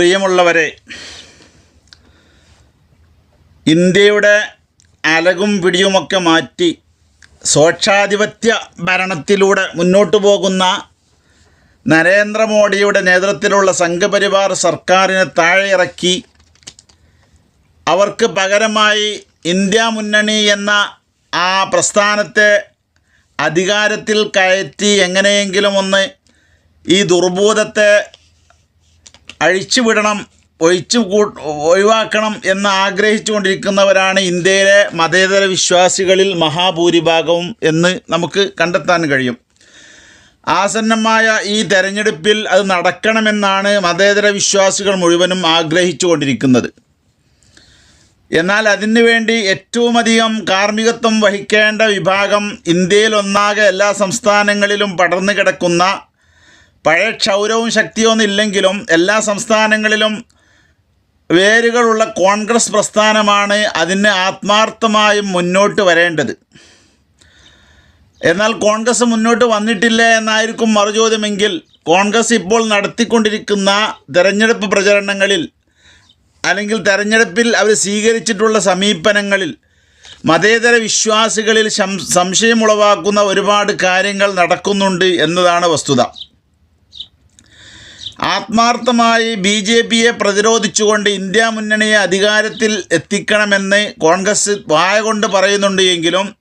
പ്രിയമുള്ളവരെ ഇന്ത്യയുടെ അലകും പിടിയുമൊക്കെ മാറ്റി സ്വേച്ഛാധിപത്യ ഭരണത്തിലൂടെ മുന്നോട്ടു പോകുന്ന നരേന്ദ്രമോദിയുടെ നേതൃത്വത്തിലുള്ള സംഘപരിവാർ സർക്കാരിനെ താഴെ ഇറക്കി അവർക്ക് പകരമായി ഇന്ത്യ മുന്നണി എന്ന ആ പ്രസ്ഥാനത്തെ അധികാരത്തിൽ കയറ്റി എങ്ങനെയെങ്കിലും ഒന്ന് ഈ ദുർബോധത്തെ അഴിച്ചുവിടണം ഒഴിച്ചു ഒഴിവാക്കണം എന്ന് ആഗ്രഹിച്ചുകൊണ്ടിരിക്കുന്നവരാണ് ഇന്ത്യയിലെ മതേതര വിശ്വാസികളിൽ മഹാഭൂരിഭാഗവും എന്ന് നമുക്ക് കണ്ടെത്താൻ കഴിയും. ആസന്നമായ ഈ തെരഞ്ഞെടുപ്പിൽ അത് നടക്കണമെന്നാണ് മതേതര വിശ്വാസികൾ മുഴുവനും ആഗ്രഹിച്ചുകൊണ്ടിരിക്കുന്നത്. എന്നാൽ അതിനുവേണ്ടി ഏറ്റവുമധികം കാർമ്മികത്വം വഹിക്കേണ്ട വിഭാഗം ഇന്ത്യയിൽ ഒന്നാകെ എല്ലാ സംസ്ഥാനങ്ങളിലും പടർന്നു കിടക്കുന്ന പഴയ ക്ഷൗരവും ശക്തിയൊന്നും ഇല്ലെങ്കിലും എല്ലാ സംസ്ഥാനങ്ങളിലും വേരുകളുള്ള കോൺഗ്രസ് പ്രസ്ഥാനമാണ് അതിന് ആത്മാർത്ഥമായും മുന്നോട്ട് വരേണ്ടത്. എന്നാൽ കോൺഗ്രസ് മുന്നോട്ട് വന്നിട്ടില്ല എന്നായിരിക്കും മറുചോദ്യമെങ്കിൽ കോൺഗ്രസ് ഇപ്പോൾ നടത്തിക്കൊണ്ടിരിക്കുന്ന തെരഞ്ഞെടുപ്പ് പ്രചരണങ്ങളിൽ അല്ലെങ്കിൽ തെരഞ്ഞെടുപ്പിൽ അവർ സ്വീകരിച്ചിട്ടുള്ള സമീപനങ്ങളിൽ മതേതര വിശ്വാസികളിൽ സംശയമുളവാക്കുന്ന ഒരുപാട് കാര്യങ്ങൾ നടക്കുന്നുണ്ട് എന്നതാണ് വസ്തുത. ആത്മാർത്ഥമായി ബി ജെ പിയെ പ്രതിരോധിച്ചുകൊണ്ട് ഇന്ത്യ മുന്നണിയെ അധികാരത്തിൽ എത്തിക്കണമെന്ന് കോൺഗ്രസ് വായ കൊണ്ട് പറയുന്നുണ്ട് എങ്കിലും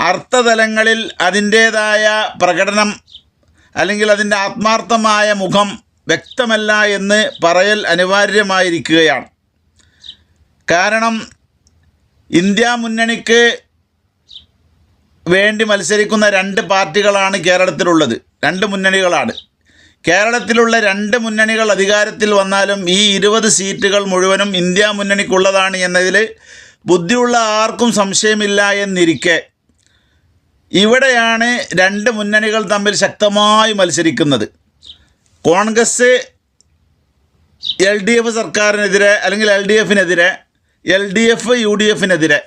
അർത്ഥതലങ്ങളിൽ അതിന്റേതായ പ്രകടനം അല്ലെങ്കിൽ അതിന്റെ ആത്മാർത്ഥമായ മുഖം വ്യക്തമല്ല എന്ന് പറയൽ അനിവാര്യമായിരിക്കുകയാണ്. കാരണം ഇന്ത്യ മുന്നണിക്ക് വേണ്ടി മത്സരിക്കുന്ന രണ്ട് പാർട്ടികളാണ് കേരളത്തിലുള്ളത്. രണ്ട് മുന്നണികളാണ്. കേരളത്തിലുള്ള രണ്ട് മുന്നണികൾ അധികാരത്തിൽ വന്നാലും ഈ ഇരുപത് സീറ്റുകൾ മുഴുവനും ഇന്ത്യ മുന്നണിക്കുള്ളതാണ് എന്നതിൽ ബുദ്ധിയുള്ള ആർക്കും സംശയമില്ല എന്നിരിക്കെ. ഇവിടെയാണ് രണ്ട് മുന്നണികൾ തമ്മിൽ ശക്തമായി മത്സരിക്കുന്നത്. കോൺഗ്രസ് എൽ ഡി എഫ് സർക്കാരിനെതിരെ അല്ലെങ്കിൽ L D എഫിനെതിരെ L D F U D എഫിനെതിരെ.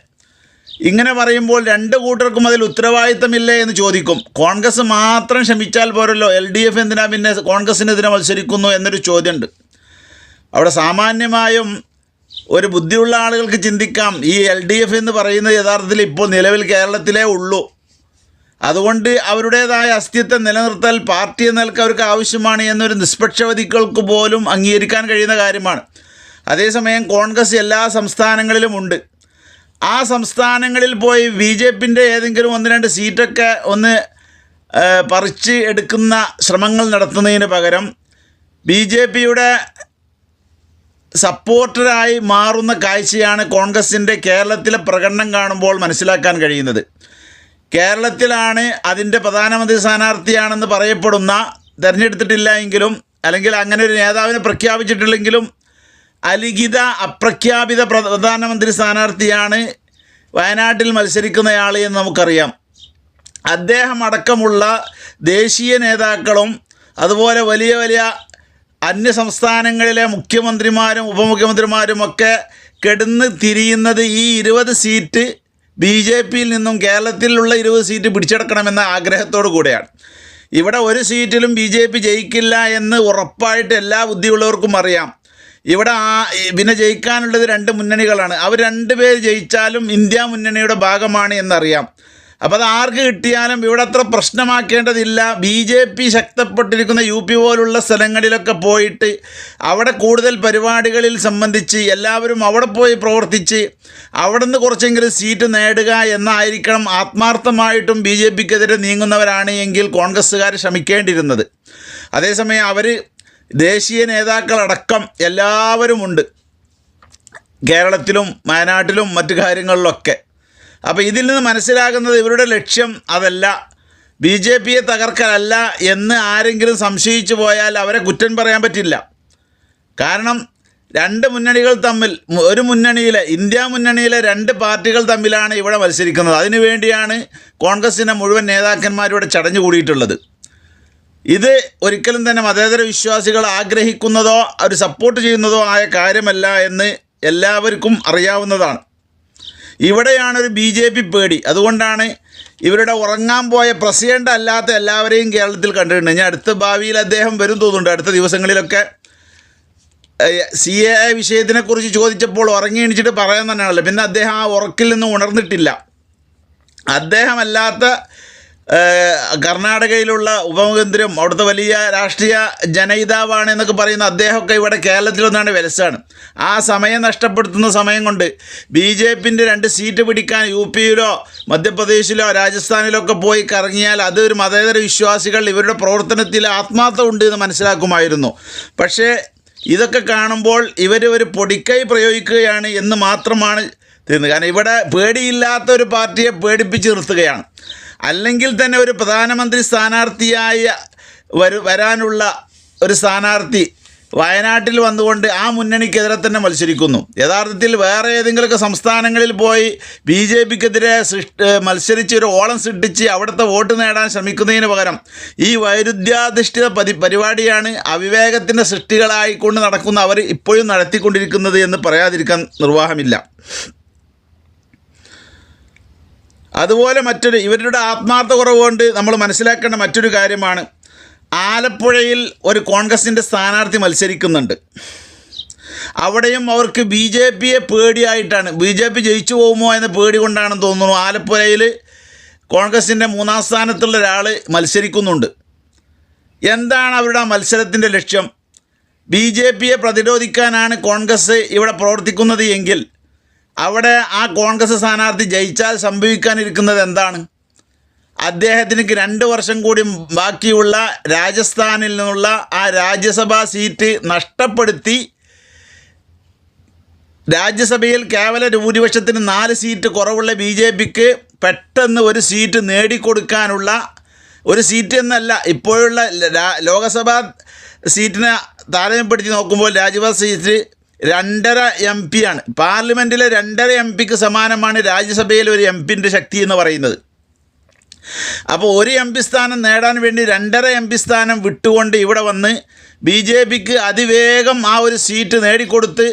ഇങ്ങനെ പറയുമ്പോൾ രണ്ട് കൂട്ടർക്കും അതിൽ ഉത്തരവാദിത്തമില്ലേ എന്ന് ചോദിക്കും. കോൺഗ്രസ് മാത്രം ക്ഷമിച്ചാൽ പോരല്ലോ. എൽ ഡി എഫ് എന്തിനാ പിന്നെ കോൺഗ്രസിനെതിരെ മത്സരിക്കുന്നു എന്നൊരു ചോദ്യമുണ്ട്. അവിടെ സാമാന്യമായും ഒരു ബുദ്ധിയുള്ള ആളുകൾക്ക് ചിന്തിക്കാം. ഈ എൽ ഡി എഫ് എന്ന് പറയുന്നത് യഥാർത്ഥത്തിൽ ഇപ്പോൾ നിലവിൽ കേരളത്തിലേ ഉള്ളൂ. അതുകൊണ്ട് അവരുടേതായ അസ്തിത്വം നിലനിർത്തൽ പാർട്ടി എന്ന അവർക്ക് ആവശ്യമാണ് എന്നൊരു നിഷ്പക്ഷവതികൾക്ക് പോലും അംഗീകരിക്കാൻ കഴിയുന്ന കാര്യമാണ്. അതേസമയം കോൺഗ്രസ് എല്ലാ സംസ്ഥാനങ്ങളിലും ഉണ്ട്. ആ സംസ്ഥാനങ്ങളിൽ പോയി ബി ജെ പിന്റെ ഏതെങ്കിലും ഒന്ന് രണ്ട് സീറ്റൊക്കെ ഒന്ന് പറിച്ച് എടുക്കുന്ന ശ്രമങ്ങൾ നടത്തുന്നതിന് പകരം ബി ജെ പിയുടെ സപ്പോർട്ടറായി മാറുന്ന കാഴ്ചയാണ് കോൺഗ്രസിന്റെ കേരളത്തിലെ പ്രകടനം കാണുമ്പോൾ മനസ്സിലാക്കാൻ കഴിയുന്നത്. കേരളത്തിലാണ് അതിന്റെ പ്രധാനമന്ത്രി സ്ഥാനാർത്ഥിയാണെന്ന് പറയപ്പെടുന്ന തിരഞ്ഞെടുത്തിട്ടില്ല എങ്കിലും അല്ലെങ്കിൽ അങ്ങനെ ഒരു നേതാവിനെ പ്രഖ്യാപിച്ചിട്ടില്ലെങ്കിലും അലിഖിത അപ്രഖ്യാപിത പ്രധാനമന്ത്രി സ്ഥാനാർത്ഥിയാണ് വയനാട്ടിൽ മത്സരിക്കുന്നയാൾ എന്ന് നമുക്കറിയാം. അദ്ദേഹം അടക്കമുള്ള ദേശീയ നേതാക്കളും അതുപോലെ വലിയ വലിയ അന്യ സംസ്ഥാനങ്ങളിലെ മുഖ്യമന്ത്രിമാരും ഉപമുഖ്യമന്ത്രിമാരുമൊക്കെ കെടുന്ന് തിരിയുന്നത് ഈ ഇരുപത് സീറ്റ് ബി ജെ പിയിൽ നിന്നും കേരളത്തിലുള്ള ഇരുപത് സീറ്റ് പിടിച്ചെടുക്കണമെന്ന ആഗ്രഹത്തോടു കൂടെയാണ്. ഇവിടെ ഒരു സീറ്റിലും ബി ജെ പി ജയിക്കില്ല എന്ന് ഉറപ്പായിട്ട് എല്ലാ ബുദ്ധിയുള്ളവർക്കും അറിയാം. ഇവിടെ ആ പിന്നെ ജയിക്കാനുള്ളത് രണ്ട് മുന്നണികളാണ്. അവർ രണ്ട് പേര് ജയിച്ചാലും ഇന്ത്യ മുന്നണിയുടെ ഭാഗമാണ് എന്നറിയാം. അപ്പോൾ അത് ആർക്ക് കിട്ടിയാലും ഇവിടെ അത്ര പ്രശ്നമാക്കേണ്ടതില്ല. ബി ജെ പി ശക്തപ്പെട്ടിരിക്കുന്ന യു പി പോലുള്ള സ്ഥലങ്ങളിലൊക്കെ പോയിട്ട് അവിടെ കൂടുതൽ പരിപാടികളിൽ സംബന്ധിച്ച് എല്ലാവരും അവിടെ പോയി പ്രവർത്തിച്ച് അവിടെ നിന്ന് കുറച്ചെങ്കിലും സീറ്റ് നേടുക എന്നായിരിക്കണം ആത്മാർത്ഥമായിട്ടും ബി ജെ പിക്കെതിരെ നീങ്ങുന്നവരാണ് എങ്കിൽ കോൺഗ്രസ്സുകാർ ശ്രമിക്കേണ്ടിയിരുന്നത്. അതേസമയം അവർ ദേശീയ നേതാക്കളടക്കം എല്ലാവരുമുണ്ട്. കേരളത്തിലും വയനാട്ടിലും മറ്റു കാര്യങ്ങളിലൊക്കെ. അപ്പോൾ ഇതിൽ നിന്ന് മനസ്സിലാകുന്നത് ഇവരുടെ ലക്ഷ്യം അതല്ല. ബി ജെ പിയെ തകർക്കലല്ല എന്ന് ആരെങ്കിലും സംശയിച്ചു പോയാൽ അവരെ കുറ്റം പറയാൻ പറ്റില്ല. കാരണം രണ്ട് മുന്നണികൾ തമ്മിൽ ഒരു മുന്നണിയിലെ ഇന്ത്യ മുന്നണിയിലെ രണ്ട് പാർട്ടികൾ തമ്മിലാണ് ഇവിടെ മത്സരിക്കുന്നത്. അതിനു വേണ്ടിയാണ് കോൺഗ്രസിന്റെ മുഴുവൻ നേതാക്കന്മാരിവിടെ ചടഞ്ഞു കൂടിയിട്ടുള്ളത്. ഇത് ഒരിക്കലും തന്നെ മതേതര വിശ്വാസികൾ ആഗ്രഹിക്കുന്നതോ അവർ സപ്പോർട്ട് ചെയ്യുന്നതോ ആയ കാര്യമല്ല എന്ന് എല്ലാവർക്കും അറിയാവുന്നതാണ്. ഇവിടെയാണ് ഒരു ബി ജെ പി പേടി. അതുകൊണ്ടാണ് ഇവരുടെ ഉറങ്ങാൻ പോയ പ്രസിഡന്റ് അല്ലാത്ത എല്ലാവരെയും കേരളത്തിൽ കണ്ടിട്ടുണ്ട്. ഞാൻ അടുത്ത ഭാവിയിൽ അദ്ദേഹം വരും തോന്നുന്നുണ്ട്. അടുത്ത ദിവസങ്ങളിലൊക്കെ സി എ വിഷയത്തിനെക്കുറിച്ച് ചോദിച്ചപ്പോൾ ഉറങ്ങി എണിച്ചിട്ട് പറയാൻ തന്നെയാണല്ലോ. പിന്നെ അദ്ദേഹം ആ ഉറക്കിൽ നിന്ന് ഉണർന്നിട്ടില്ല. അദ്ദേഹമല്ലാത്ത കർണാടകയിലുള്ള ഉപമുഖ്യമന്ത്രിയും അവിടുത്തെ വലിയ രാഷ്ട്രീയ ജനയിതാവാണ് എന്നൊക്കെ പറയുന്ന അദ്ദേഹമൊക്കെ ഇവിടെ കേരളത്തിൽ വന്നാണ് വിലസാണ്. ആ സമയം നഷ്ടപ്പെടുത്തുന്ന സമയം കൊണ്ട് ബി ജെ പിന്റെ രണ്ട് സീറ്റ് പിടിക്കാൻ യു പിയിലോ മധ്യപ്രദേശിലോ രാജസ്ഥാനിലോ ഒക്കെ പോയി കറങ്ങിയാൽ അത് ഒരു മതേതര വിശ്വാസികൾ ഇവരുടെ പ്രവർത്തനത്തിൽ ആത്മാർത്ഥം ഉണ്ട് എന്ന് മനസ്സിലാക്കുമായിരുന്നു. പക്ഷേ ഇതൊക്കെ കാണുമ്പോൾ ഇവർ ഒരു പൊടിക്കൈ പ്രയോഗിക്കുകയാണ് എന്ന് മാത്രമാണ് തീർന്നത് കാരണം ഇവിടെ പേടിയില്ലാത്ത ഒരു പാർട്ടിയെ പേടിപ്പിച്ച് നിർത്തുകയാണ്. അല്ലെങ്കിൽ തന്നെ ഒരു പ്രധാനമന്ത്രി സ്ഥാനാർത്ഥിയായ വരു വരാനുള്ള ഒരു സ്ഥാനാർത്ഥി വയനാട്ടിൽ വന്നുകൊണ്ട് ആ മുന്നണിക്കെതിരെ തന്നെ മത്സരിക്കുന്നു. യഥാർത്ഥത്തിൽ വേറെ ഏതെങ്കിലുമൊക്കെ സംസ്ഥാനങ്ങളിൽ പോയി ബി ജെ പിക്കെതിരെ സൃഷ്ടി മത്സരിച്ച് ഒരു ഓളം സൃഷ്ടിച്ച് അവിടുത്തെ വോട്ട് നേടാൻ ശ്രമിക്കുന്നതിന് പകരം ഈ വൈരുദ്ധ്യാധിഷ്ഠിത പരി പരിപാടിയാണ് അവിവേകത്തിന്റെ സൃഷ്ടികളായിക്കൊണ്ട് നടക്കുന്ന അവർ ഇപ്പോഴും നടത്തിക്കൊണ്ടിരിക്കുന്നത് എന്ന് പറയാതിരിക്കാൻ നിർവാഹമില്ല. അതുപോലെ മറ്റൊരു ഇവരുടെ ആത്മാർത്ഥ കുറവുകൊണ്ട് നമ്മൾ മനസ്സിലാക്കേണ്ട മറ്റൊരു കാര്യമാണ്. ആലപ്പുഴയിൽ ഒരു കോൺഗ്രസിന്റെ സ്ഥാനാർത്ഥി മത്സരിക്കുന്നുണ്ട്. അവിടെയും അവർക്ക് ബി ജെ പിയെ പേടിയായിട്ടാണ്. ബി ജെ പി ജയിച്ചു പോകുമോ എന്ന പേടി കൊണ്ടാണെന്ന് തോന്നുന്നു. ആലപ്പുഴയിൽ കോൺഗ്രസിന്റെ മൂന്നാം സ്ഥാനത്തുള്ള ഒരാൾ മത്സരിക്കുന്നുണ്ട്. എന്താണ് അവരുടെ മത്സരത്തിന്റെ ലക്ഷ്യം? ബി ജെ പിയെ പ്രതിരോധിക്കാനാണ് കോൺഗ്രസ് ഇവിടെ പ്രവർത്തിക്കുന്നത് എങ്കിൽ അവിടെ ആ കോൺഗ്രസ് സ്ഥാനാർത്ഥി ജയിച്ചാൽ സംഭവിക്കാനിരിക്കുന്നത് എന്താണ്? അദ്ദേഹത്തിന് രണ്ട് വർഷം കൂടി ബാക്കിയുള്ള രാജസ്ഥാനിൽ നിന്നുള്ള ആ രാജ്യസഭാ സീറ്റ് നഷ്ടപ്പെടുത്തി രാജ്യസഭയിൽ കേവല ഭൂരിപക്ഷത്തിന് നാല് സീറ്റ് കുറവുള്ള ബി ജെ പിക്ക് പെട്ടെന്ന് ഒരു സീറ്റ് നേടിക്കൊടുക്കാനുള്ള ഒരു സീറ്റ് എന്നല്ല ഇപ്പോഴുള്ള ലോകസഭാ സീറ്റിനെ താരതമ്യപ്പെടുത്തി നോക്കുമ്പോൾ രാജ്യസഭാ സീറ്റ് രണ്ടര എം പി ആണ്. പാർലമെന്റിലെ രണ്ടര എം പിക്ക് സമാനമാണ് രാജ്യസഭയിൽ ഒരു എം പിന്റെ ശക്തി എന്ന് പറയുന്നത്. അപ്പോൾ ഒരു എം പി സ്ഥാനം നേടാൻ വേണ്ടി രണ്ടര എം പി സ്ഥാനം വിട്ടുകൊണ്ട് ഇവിടെ വന്ന് ബി ജെ പിക്ക് അതിവേഗം ആ ഒരു സീറ്റ് നേടിക്കൊടുത്ത്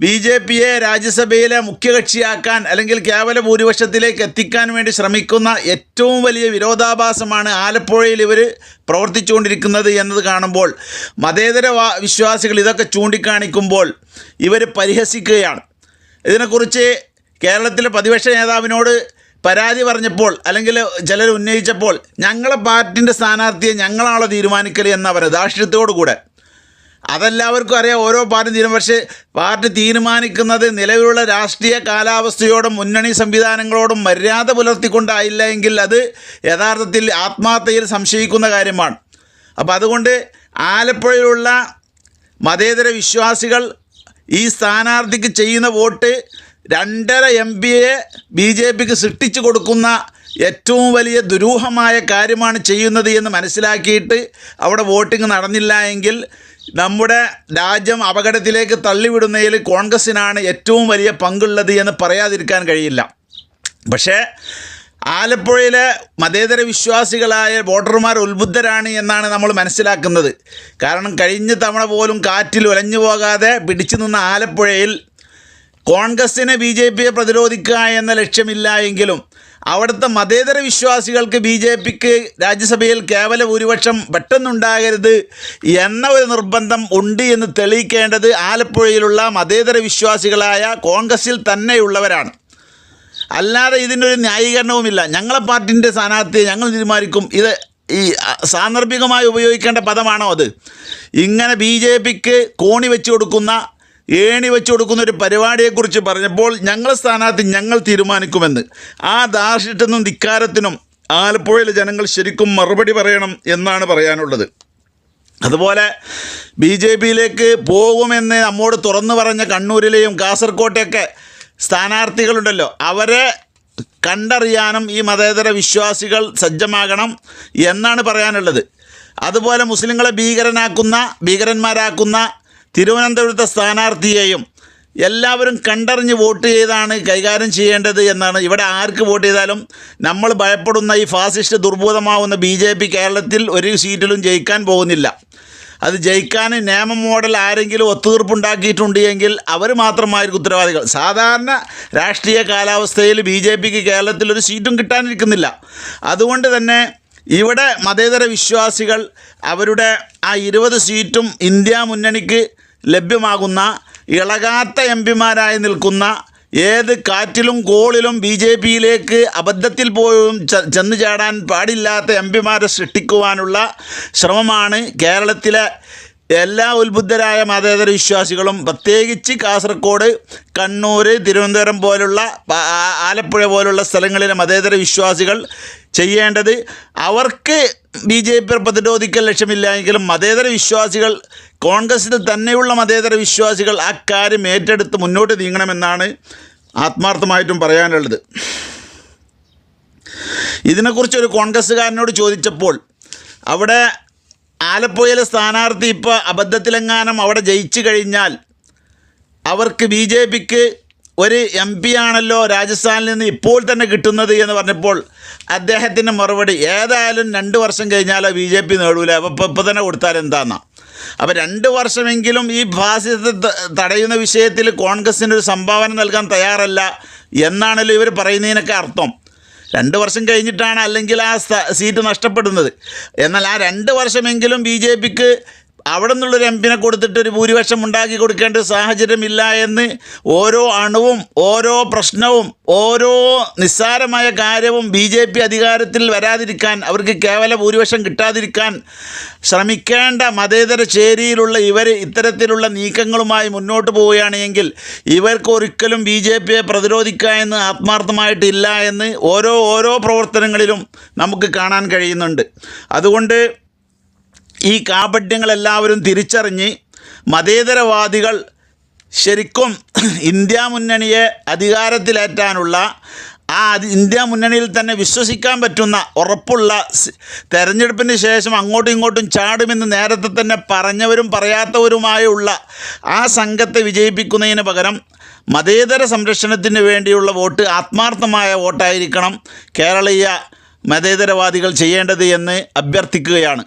ബി ജെ പിയെ രാജ്യസഭയിലെ മുഖ്യകക്ഷിയാക്കാൻ അല്ലെങ്കിൽ കേവല ഭൂരിപക്ഷത്തിലേക്ക് എത്തിക്കാൻ വേണ്ടി ശ്രമിക്കുന്ന ഏറ്റവും വലിയ വിരോധാഭാസമാണ് ആലപ്പുഴയിൽ ഇവർ പ്രവർത്തിച്ചുകൊണ്ടിരിക്കുന്നത് എന്നത് കാണുമ്പോൾ മതേതര വിശ്വാസികൾ ഇതൊക്കെ ചൂണ്ടിക്കാണിക്കുമ്പോൾ ഇവർ പരിഹസിക്കുകയാണ്. ഇതിനെക്കുറിച്ച് കേരളത്തിലെ പ്രതിപക്ഷ നേതാവിനോട് പരാതി പറഞ്ഞപ്പോൾ അല്ലെങ്കിൽ ചിലർ ഉന്നയിച്ചപ്പോൾ ഞങ്ങളെ പാർട്ടിന്റെ സ്ഥാനാർത്ഥിയെ ഞങ്ങളാണോ തീരുമാനിക്കൽ എന്നവർ ധാർഷ്ട്യത്തോടു കൂടെ അതെല്ലാവർക്കും അറിയാം ഓരോ പാർട്ടി തീരുമാനം പക്ഷേ പാർട്ടി തീരുമാനിക്കുന്നത് നിലവിലുള്ള രാഷ്ട്രീയ കാലാവസ്ഥയോടും മുന്നണി സംവിധാനങ്ങളോടും മര്യാദ പുലർത്തിക്കൊണ്ടായില്ല എങ്കിൽ അത് യഥാർത്ഥത്തിൽ ആത്മാർത്ഥയിൽ സംശയിക്കുന്ന കാര്യമാണ്. അപ്പോൾ അതുകൊണ്ട് ആലപ്പുഴയിലുള്ള മതേതര വിശ്വാസികൾ ഈ സ്ഥാനാർത്ഥിക്ക് ചെയ്യുന്ന വോട്ട് രണ്ടര എം പിയെ ബി ജെ പിക്ക് സൃഷ്ടിച്ചു കൊടുക്കുന്ന ഏറ്റവും വലിയ ദുരൂഹമായ കാര്യമാണ് ചെയ്യുന്നത് എന്ന് മനസ്സിലാക്കിയിട്ട് അവിടെ വോട്ടിംഗ് നടന്നില്ല എങ്കിൽ നമ്മുടെ രാജ്യം അപകടത്തിലേക്ക് തള്ളിവിടുന്നതിൽ കോൺഗ്രസ്സിനാണ് ഏറ്റവും വലിയ പങ്കുള്ളത് എന്ന് പറയാതിരിക്കാൻ കഴിയില്ല. പക്ഷേ ആലപ്പുഴയിലെ മതേതര വിശ്വാസികളായ വോട്ടർമാർ ഉത്ബുദ്ധരാണ് എന്നാണ് നമ്മൾ മനസ്സിലാക്കുന്നത്. കാരണം കഴിഞ്ഞ തവണ പോലും കാറ്റിൽ ഉലഞ്ഞു പോകാതെ പിടിച്ചു നിന്ന ആലപ്പുഴയിൽ കോൺഗ്രസ്സിനെ ബി ജെ പിയെ പ്രതിരോധിക്കുക എന്ന ലക്ഷ്യമില്ല എങ്കിലും അവിടുത്തെ മതേതര വിശ്വാസികൾക്ക് ബി ജെ പിക്ക് രാജ്യസഭയിൽ കേവല ഭൂരിപക്ഷം പെട്ടെന്നുണ്ടാകരുത് എന്ന ഒരു നിർബന്ധം ഉണ്ട് എന്ന് തെളിയിക്കേണ്ടത് ആലപ്പുഴയിലുള്ള മതേതര വിശ്വാസികളായ കോൺഗ്രസിൽ തന്നെയുള്ളവരാണ്. അല്ലാതെ ഇതിനൊരു ന്യായീകരണവുമില്ല. ഞങ്ങളെ പാർട്ടിന്റെ സ്ഥാനാർത്ഥിയെ ഞങ്ങൾ തീരുമാനിക്കും. ഇത് ഈ സാന്ദർഭികമായി ഉപയോഗിക്കേണ്ട പദമാണോ അത്? ഇങ്ങനെ ബി ജെ പിക്ക് കോണി വെച്ച് കൊടുക്കുന്ന ഏണി വെച്ച് കൊടുക്കുന്ന ഒരു പരിപാടിയെക്കുറിച്ച് പറഞ്ഞപ്പോൾ ഞങ്ങളെ സ്ഥാനാർത്ഥി ഞങ്ങൾ തീരുമാനിക്കുമെന്ന്. ആ ദാർഷ്ട്യത്തിനും ധിക്കാരത്തിനും ആലപ്പുഴയിലെ ജനങ്ങൾ ശരിക്കും മറുപടി പറയണം എന്നാണ് പറയാനുള്ളത്. അതുപോലെ ബി ജെ പിയിലേക്ക് പോകുമെന്ന് നമ്മോട് തുറന്നു പറഞ്ഞ കണ്ണൂരിലെയും കാസർകോട്ടെയൊക്കെ സ്ഥാനാർത്ഥികളുണ്ടല്ലോ. അവരെ കണ്ടറിയാനും ഈ മതേതര വിശ്വാസികൾ സജ്ജമാകണം എന്നാണ് പറയാനുള്ളത്. അതുപോലെ മുസ്ലിങ്ങളെ ഭീകരനാക്കുന്ന ഭീകരന്മാരാക്കുന്ന തിരുവനന്തപുരത്തെ സ്ഥാനാർത്ഥിയെയും എല്ലാവരും കണ്ടറിഞ്ഞ് വോട്ട് ചെയ്താണ് കൈകാര്യം ചെയ്യേണ്ടത് എന്നാണ്. ഇവിടെ ആർക്ക് വോട്ട് ചെയ്താലും നമ്മൾ ഭയപ്പെടുന്ന ഈ ഫാസിസ്റ്റ് ദുർബോധമാവുന്ന ബി ജെ പി കേരളത്തിൽ ഒരു സീറ്റിലും ജയിക്കാൻ പോകുന്നില്ല. അത് ജയിക്കാൻ നിയമ മോഡൽ ആരെങ്കിലും ഒത്തുതീർപ്പുണ്ടാക്കിയിട്ടുണ്ട് എങ്കിൽ അവർ മാത്രമായിരിക്കും ഉത്തരവാദികൾ. സാധാരണ രാഷ്ട്രീയ കാലാവസ്ഥയിൽ ബി ജെ പിക്ക് കേരളത്തിൽ ഒരു സീറ്റും കിട്ടാനിരിക്കുന്നില്ല. അതുകൊണ്ട് തന്നെ ഇവിടെ മതേതര വിശ്വാസികൾ അവരുടെ ആ ഇരുപത് സീറ്റും ഇന്ത്യ മുന്നണിക്ക് ലഭ്യമാകുന്ന ഇളകാത്ത എം പിമാരായി നിൽക്കുന്ന ഏത് കാറ്റിലും കോളിലും ബി ജെ പിയിലേക്ക് അബദ്ധത്തിൽ പോലും ചെന്ന് ചാടാൻ പാടില്ലാത്ത എം പിമാരെ സൃഷ്ടിക്കുവാനുള്ള ശ്രമമാണ് കേരളത്തിലെ എല്ലാ ഉത്ബുദ്ധരായ മതേതര വിശ്വാസികളും. പ്രത്യേകിച്ച് കാസർഗോഡ് കണ്ണൂർ തിരുവനന്തപുരം പോലുള്ള ആലപ്പുഴ പോലുള്ള സ്ഥലങ്ങളിലെ മതേതര വിശ്വാസികൾ ചെയ്യേണ്ടത് അവർക്ക് ബി ജെ പി പ്രതിരോധിക്കൽ ലക്ഷ്യമില്ല എങ്കിലും മതേതര വിശ്വാസികൾ കോൺഗ്രസിൽ തന്നെയുള്ള മതേതര വിശ്വാസികൾ ആ കാര്യം ഏറ്റെടുത്ത് മുന്നോട്ട് നീങ്ങണമെന്നാണ് ആത്മാർത്ഥമായിട്ടും പറയാനുള്ളത്. ഇതിനെക്കുറിച്ച് ഒരു കോൺഗ്രസ്സുകാരനോട് ചോദിച്ചപ്പോൾ അവിടെ ആലപ്പുഴയിലെ സ്ഥാനാർത്ഥി ഇപ്പോൾ അബദ്ധത്തിലെങ്ങാനും അവിടെ ജയിച്ചു കഴിഞ്ഞാൽ അവർക്ക് ബി ജെ പിക്ക് ഒരു എം പി ആണല്ലോ രാജസ്ഥാനിൽ നിന്ന് ഇപ്പോൾ തന്നെ കിട്ടുന്നത് എന്ന് പറഞ്ഞപ്പോൾ അദ്ദേഹത്തിന്റെ മറുപടി ഏതായാലും രണ്ട് വർഷം കഴിഞ്ഞാലോ ബി ജെ പി നേടൂല. അപ്പോൾ ഇപ്പോൾ തന്നെ കൊടുത്താൽ എന്താന്നാ? അപ്പോൾ രണ്ട് വർഷമെങ്കിലും ഈ ഫാസിസത്തെ തടയുന്ന വിഷയത്തിൽ കോൺഗ്രസിന് ഒരു സംഭാവന നൽകാൻ തയ്യാറല്ല എന്നാണല്ലോ ഇവർ പറയുന്നതിനൊക്കെ അർത്ഥം. രണ്ട് വർഷം കഴിഞ്ഞിട്ടാണ് അല്ലെങ്കിൽ ആ സീറ്റ് നഷ്ടപ്പെടുന്നത്. എന്നാൽ ആ രണ്ട് വർഷമെങ്കിലും ബി ജെ പിക്ക് അവിടെ നിന്നുള്ളൊരു എംപിനെ കൊടുത്തിട്ട് ഒരു ഭൂരിപക്ഷം ഉണ്ടാക്കി കൊടുക്കേണ്ട സാഹചര്യമില്ല എന്ന് ഓരോ അണുവും ഓരോ പ്രശ്നവും ഓരോ നിസ്സാരമായ കാര്യവും ബി ജെ പി അധികാരത്തിൽ വരാതിരിക്കാൻ അവർക്ക് കേവല ഭൂരിപക്ഷം കിട്ടാതിരിക്കാൻ ശ്രമിക്കേണ്ട മതേതര ചേരിയിലുള്ള ഇവർ ഇത്തരത്തിലുള്ള നീക്കങ്ങളുമായി മുന്നോട്ട് പോവുകയാണെങ്കിൽ ഇവർക്ക് ഒരിക്കലും ബി ജെ പിയെ പ്രതിരോധിക്കുക എന്ന് ആത്മാർത്ഥമായിട്ടില്ല എന്ന് ഓരോ ഓരോ പ്രവർത്തനങ്ങളിലും നമുക്ക് കാണാൻ കഴിയുന്നുണ്ട്. അതുകൊണ്ട് ഈ കാപട്യങ്ങളെല്ലാവരും തിരിച്ചറിഞ്ഞ് മതേതരവാദികൾ ശരിക്കും ഇന്ത്യ മുന്നണിയെ അധികാരത്തിലേറ്റാനുള്ള ആ ഇന്ത്യ മുന്നണിയിൽ തന്നെ വിശ്വസിക്കാൻ പറ്റുന്ന ഉറപ്പുള്ള തെരഞ്ഞെടുപ്പിന് ശേഷം അങ്ങോട്ടും ഇങ്ങോട്ടും ചാടുമെന്ന് നേരത്തെ തന്നെ പറഞ്ഞവരും പറയാത്തവരുമായുള്ള ആ സംഘത്തെ വിജയിപ്പിക്കുന്നതിന് പകരം മതേതര സംരക്ഷണത്തിന് വേണ്ടിയുള്ള വോട്ട് ആത്മാർത്ഥമായ വോട്ടായിരിക്കണം കേരളീയ മതേതരവാദികൾ ചെയ്യേണ്ടത് എന്ന് അഭ്യർത്ഥിക്കുകയാണ്.